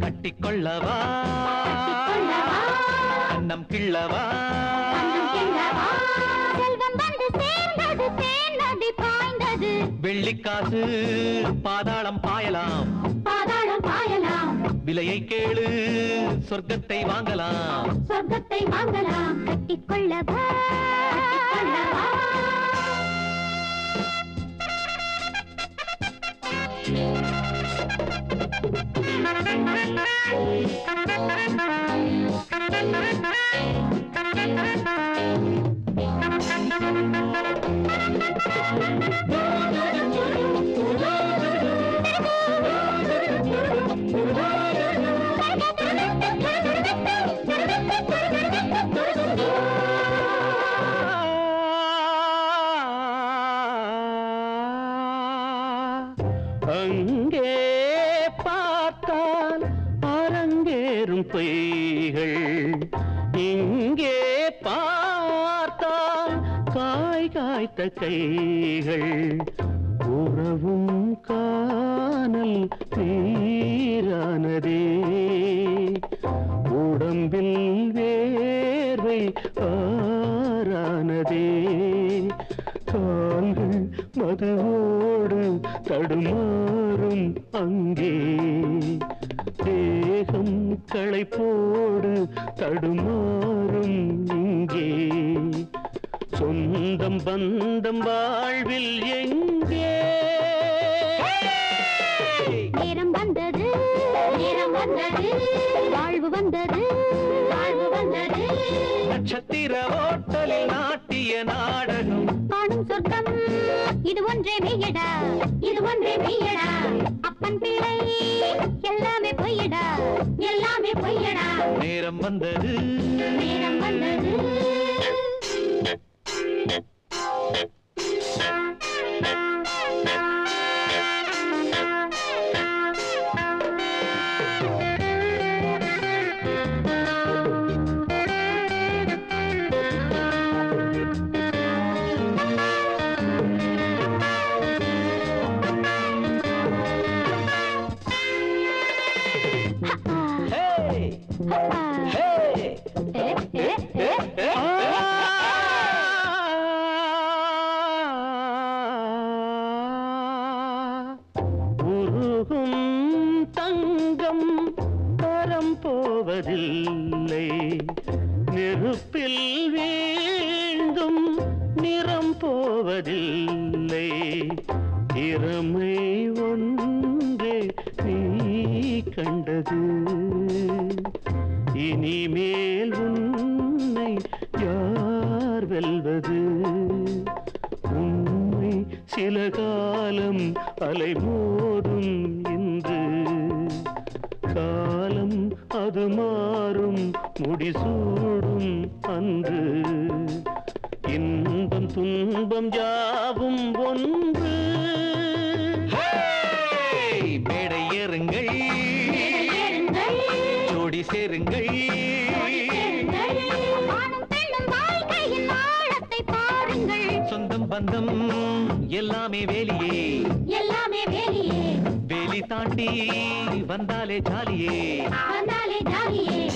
கட்டிக்கொள்ளவா. அண்ணம் கிள்ளவா. வெள்ளிக்காசு பாதாளம் பாயலாம். பாதாளம் பாயலாம். விலையை கேளு சொர்க்கத்தை வாங்கலாம். சொர்க்கத்தை வாங்கலாம். கட்டிக்கொள்ளவா. அங்கே பார்த்தால் அரங்கேறும் பொய்கள். இங்கே பார்த்தால் காய் காய்த்த கைகள். உறவும் காணல் நீரானதே. உடம்பில் வேர்வை ஆறானதே கால்கள் மதுவோடு தடுமாறும் அங்கே. தேகம் களைப்போடு தடுமாறும் இங்கே. சொந்தம் பந்தம் வாழ்வில் எங்கே? நேரம் வந்தது நேரம் வந்தது. வாழ்வு வந்தது வாழ்வு வந்தது. நட்சத்திர ஓட்டலில் நாட்டிய காணும் சொர்க்கம். இது ஒன்றே மெய்யடா இது ஒன்றே மெய்யடா. அப்பன் பிள்ளை எல்லாமே பொய்யடா எல்லாமே பொய்யடா. நேரம் வந்தது. நேரம் வந்தது. தங்கம் தரம் போவதில்லை. நெருப்பில் வீழ்ந்தும் நிறம் போவதில்லை. திறமை ஒன்று இனிமேல் உன்னை யார் வெல்வது? உண்மை சில காலம் அலைமோதும் இன்று. காலம் அது மாறும் முடிசூடும் அன்று. இன்பம் துன்பம் யாவும் ஒன்று. சொந்தம் பந்தம் எல்லாமே வேலியே. எல்லாமே வேலியே. வேலி தாண்டி வந்தாலே ஜாலியே. வந்தாலே ஜாலியே.